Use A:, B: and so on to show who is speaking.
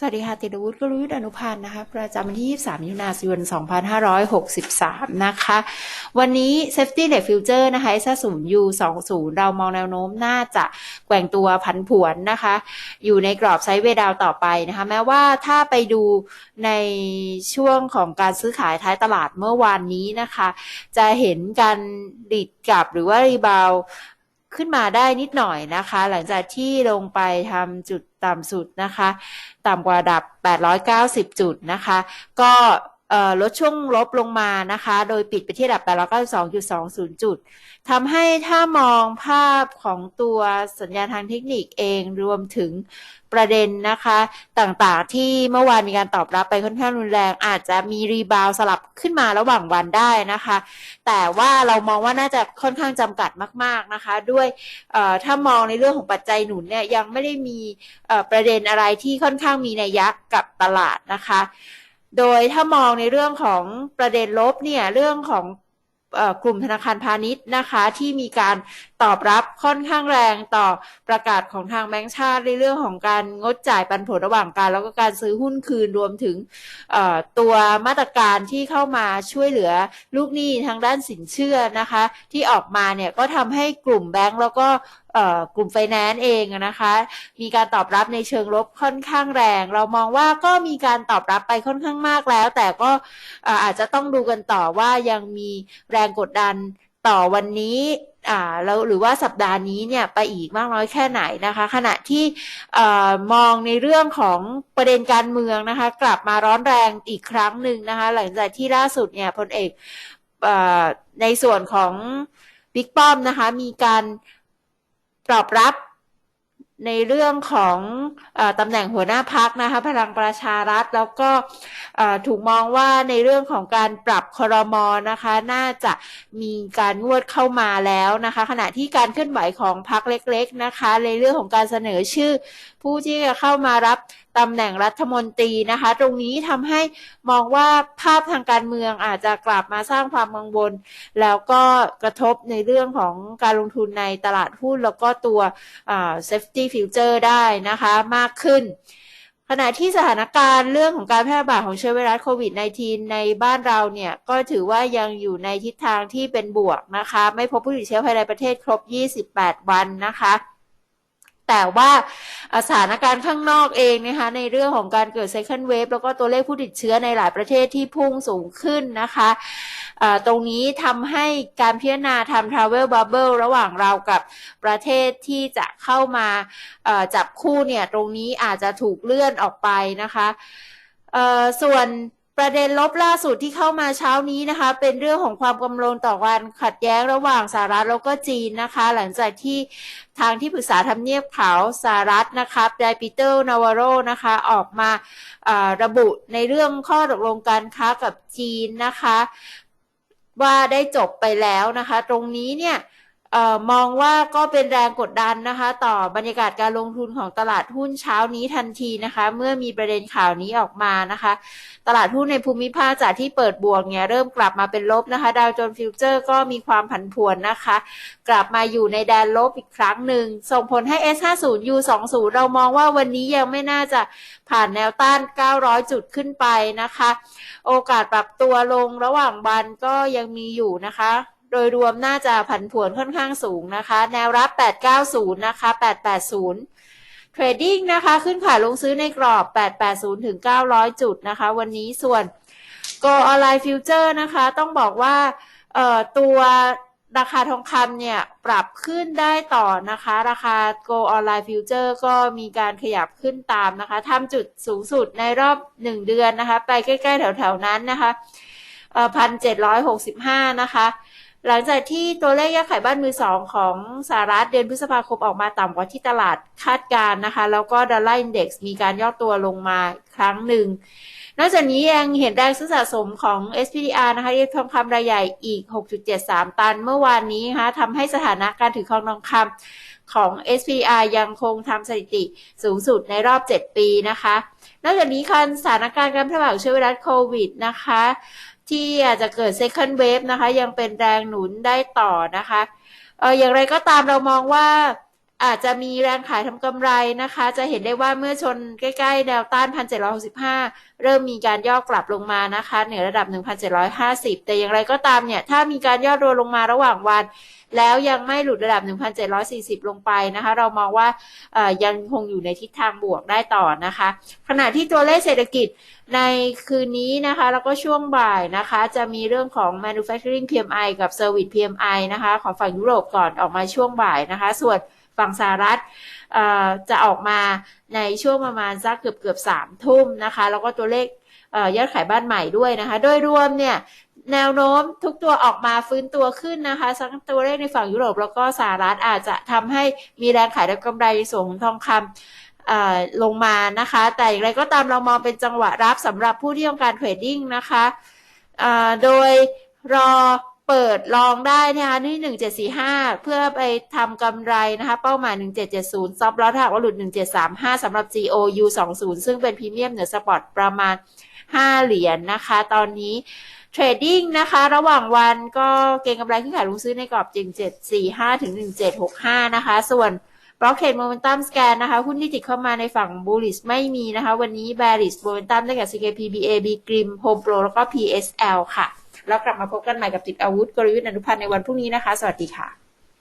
A: สวัสดีค่ะ ติดวุฒิกลยุทธ์อนุพันธ์นะคะ ประจำวันที่ 23มิถุนายน 2563 นะคะ วันนี้ Safety Net Future นะคะ s 0 U 20 เรามองแนวโน้มน่าจะแกว่งตัวผันผวนนะคะ อยู่ในกรอบไซด์เวดาวต่อไปนะคะ แม้ว่าถ้าไปดูในช่วงของการซื้อขายท้ายตลาดเมื่อวานนี้นะคะ จะเห็นการดิดกลับหรือว่ารีบาว ขึ้นมาได้นิดหน่อยนะคะ หลังจากที่ลงไปทำจุดต่ำสุดนะคะ ต่ำกว่าดับ 890 จุดนะคะ ก็ ลดช่วงลบลงมานะคะ โดยปิดไปที่ระดับ 892.20 จุด ทำให้ถ้ามองภาพของตัวสัญญาณทางเทคนิคเองรวมถึงประเด็นนะคะ ต่างๆที่เมื่อวานมีการตอบรับไปค่อนข้างรุนแรง อาจจะมีรีบาวสลับขึ้นมาระหว่างวันได้นะคะ แต่ว่าเรามองว่าน่าจะค่อนข้างจำกัดมาก ๆนะคะ ด้วยถ้ามองในเรื่องของปัจจัยหนุนเนี่ยยังไม่ได้มีประเด็นอะไรที่ค่อนข้างมีนัยยะกับตลาดนะคะ โดยถ้ามองในเรื่องของประเด็นลบเนี่ยเรื่องของกลุ่มธนาคารพาณิชย์นะคะที่มีการตอบรับค่อนข้างแรงต่อประกาศของทางแบงก์ชาติในเรื่องของการงดจ่ายปันผลระหว่างการแล้วก็การซื้อหุ้นคืนรวมถึงตัวมาตรการที่เข้ามาช่วยเหลือลูกหนี้ทางด้านสินเชื่อนะคะ ที่ออกมาเนี่ยก็ทำให้กลุ่มแบงก์แล้วก็กลุ่มไฟแนนซ์เองนะคะ มีการตอบรับในเชิงลบค่อนข้างแรง เรามองว่าก็มีการตอบรับไปค่อนข้างมากแล้ว แต่ก็อาจจะต้องดูกันต่อว่ายังมีแรงกดดันต่อวันนี้อ่าแล้วหรือว่าสัปดาห์นี้เนี่ยไปอีกมากน้อยแค่ไหนนะคะ ขณะที่มองในเรื่องของประเด็นการเมืองนะคะ กลับมาร้อนแรงอีกครั้งหนึ่งนะคะ หลังจากที่ล่าสุดเนี่ยพลเอกในส่วนของบิ๊กป้อมนะคะ มีการ ตอบรับในเรื่องของอตำแหน่งหัวหน้าพักนะคะพลังประชารัฐ แล้วก็ถูกมองว่าในเรื่องของการปรับครมนะคะ น่าจะมีการงวดเข้ามาแล้วนะคะ ขณะที่การเคลื่อนไหวของพักเล็ก ๆนะคะ ในเรื่องของการเสนอชื่อ ผู้ที่จะเข้ามารับ ตำแหน่งรัฐมนตรีนะคะ ตรงนี้ทำให้มองว่าภาพทางการเมืองอาจจะกลับมาสร้างความกังวล แล้วก็กระทบในเรื่องของการลงทุนในตลาดหุ้น แล้วก็ตัว safety future ได้นะคะมากขึ้นขณะที่สถานการณ์เรื่องของการแพร่ระบาดของเชื้อไวรัสโควิด -19 ในบ้านเราเนี่ย ก็ถือว่ายังอยู่ในทิศทางที่เป็นบวกนะคะ ไม่พบผู้ติดเชื้อภายในประเทศครบ 28 วันนะคะ แต่ว่าสถานการณ์ข้างนอกเองนะคะในเรื่องของการเกิด second wave แล้วก็ตัวเลขผู้ติดเชื้อในหลายประเทศที่พุ่งสูงขึ้นนะคะตรงนี้ทำให้การพิจารณาทำ travel bubble ระหว่างเรากับประเทศที่จะเข้ามาจับคู่เนี่ย ตรงนี้อาจจะถูกเลื่อนออกไปนะคะส่วน ประเด็นลบล่าสุดที่เข้ามาเช้านี้นะคะ เป็นเรื่องของความกังวลต่อการขัดแย้งระหว่างสหรัฐแล้วก็จีนนะคะ หลังจากที่ทางที่ปรึกษาทำเนียบขาวสหรัฐนะคะไดปีเตอร์นาวาโรนะคะออกมาระบุในเรื่องข้อตกลงการค้ากับจีนนะคะ ว่าได้จบไปแล้วนะคะ ตรงนี้เนี่ย มองว่าก็เป็นแรงกดดันนะคะ ต่อบรรยากาศการลงทุนของตลาดหุ้นเช้านี้ทันทีนะคะ เมื่อมีประเด็นข่าวนี้ออกมานะคะ ตลาดหุ้นในภูมิภาคจากที่เปิดบวกเนี่ยเริ่มกลับมาเป็นลบนะคะดาวโจนส์ฟิวเจอร์ก็มีความผันผวนนะคะ กลับมาอยู่ในแดนลบอีกครั้งหนึ่ง ส่งผลให้ S50 U20 เรามองว่าวันนี้ยังไม่น่าจะผ่านแนวต้าน 900 จุดขึ้นไปนะคะ โอกาสปรับตัวลงระหว่างวันก็ยังมีอยู่นะคะ โดยรวมน่าจะผันผวนค่อนข้างสูงนะคะ แนวรับ 890 นะคะ 880 เทรดดิ้งนะคะ ขึ้นขายลงซื้อในกรอบ 880 ถึง 900 จุดนะคะ วันนี้ส่วน Go Online Future นะคะ ต้องบอกว่าตัวราคาทองคำเนี่ย ปรับขึ้นได้ต่อนะคะ ราคา Go Online Future ก็มีการขยับขึ้นตามนะคะทำจุดสูงสุดในรอบ 1 เดือนนะคะ ไปใกล้ ๆ แถว ๆ นั้นนะคะพันเจ็ดร้อยหกสิบห้านะคะ หลังจากที่ตัวเลขยอดขายบ้านมือสองของสหรัฐเดือนพฤษภาคมออกมาต่ำกว่าที่ตลาดคาดการนะคะ แล้วก็ดอลลาร์อินเด็กซ์มีการย่อตัวลงมาครั้งหนึ่ง นอกจากนี้ยังเห็นแรงซื้อสะสมของ SPDR นะคะที่ทองคำรายใหญ่อีก 6.73 ตันเมื่อวานนี้นะคะทำให้สถานะการถือครองทองคำของ SPDR ยังคงทำสถิติสูงสุดในรอบ 7 ปีนะคะ นอกจากนี้คันสถานการณ์การแพร่ระบาดเชื้อไวรัสโควิดนะคะ ที่อาจจะเกิด second wave นะคะ ยังเป็นแรงหนุนได้ต่อนะคะเอออย่างไรก็ตามเรามองว่า อาจจะมีแรงขายทำกำไรนะคะ จะเห็นได้ว่าเมื่อชนใกล้ๆแนวต้าน 1,765 เริ่มมีการย่อกลับลงมานะคะ เหนือระดับ 1,750 แต่อย่างไรก็ตามเนี่ย ถ้ามีการย่อตัวลงมาระหว่างวัน แล้วยังไม่หลุดระดับ 1,740 ลงไปนะคะ เรามองว่ายังคงอยู่ในทิศทางบวกได้ต่อนะคะ ขณะที่ตัวเลขเศรษฐกิจในคืนนี้นะคะ แล้วก็ช่วงบ่ายนะคะ จะมีเรื่องของ manufacturing PMI กับ service PMI นะคะ ของฝั่งยุโรปก่อนออกมาช่วงบ่ายนะคะ ส่วน ฝั่งสหรัฐจะออกมาในช่วงประมาณสักเกือบเกือบสามทุ่มนะคะ แล้วก็ตัวเลขเอยอดขายบ้านใหม่ด้วยนะคะ โดยรวมเนี่ยแนวโน้มทุกตัวออกมาฟื้นตัวขึ้นนะคะทั้งตัวเลขในฝั่งยุโรปแล้วก็สหรัฐอาจจะทำให้มีแรงขายและกำไรในส่วนของทองคำลงมานะคะ แต่อย่างไรก็ตามเรามองเป็นจังหวะรับสำหรับผู้ที่ต้องการเทรดดิ้งนะคะโดยรอ เปิดลองได้นะคะที่1745เจ็ดสี่ห้าเพื่อไปทำกำไรนะคะ เป้าหมาย1770ซับแล้วถ้าหากว่าหลุด1735สามห้าสำหรับ GOU 20ซึ่งเป็นพรีเมียมเหนือสปอร์ตประมาณ5เหรียญนะคะ ตอนนี้เทรดดิ้งนะคะ ระหว่างวันก็เก็งกำไรขึ้นขายลงซื้อในกรอบจริง745ถึง1765นะคะ ส่วนบล็อกเ a ดโมเมนตัมสแกนนะคะหุ้นที่ติดเข้ามาในฝั่งบูลิสไม่มีนะคะ วันนี้ b a r i s โมเมนตัมได้แกับ CKP BA B Grim Home Pro แล้วก็ PSL ค่ะ แล้วกลับมาพบกันใหม่กับติดอาวุธกลยุทธ์อนุพันธ์ในวันพรุ่งนี้นะคะ สวัสดีค่ะ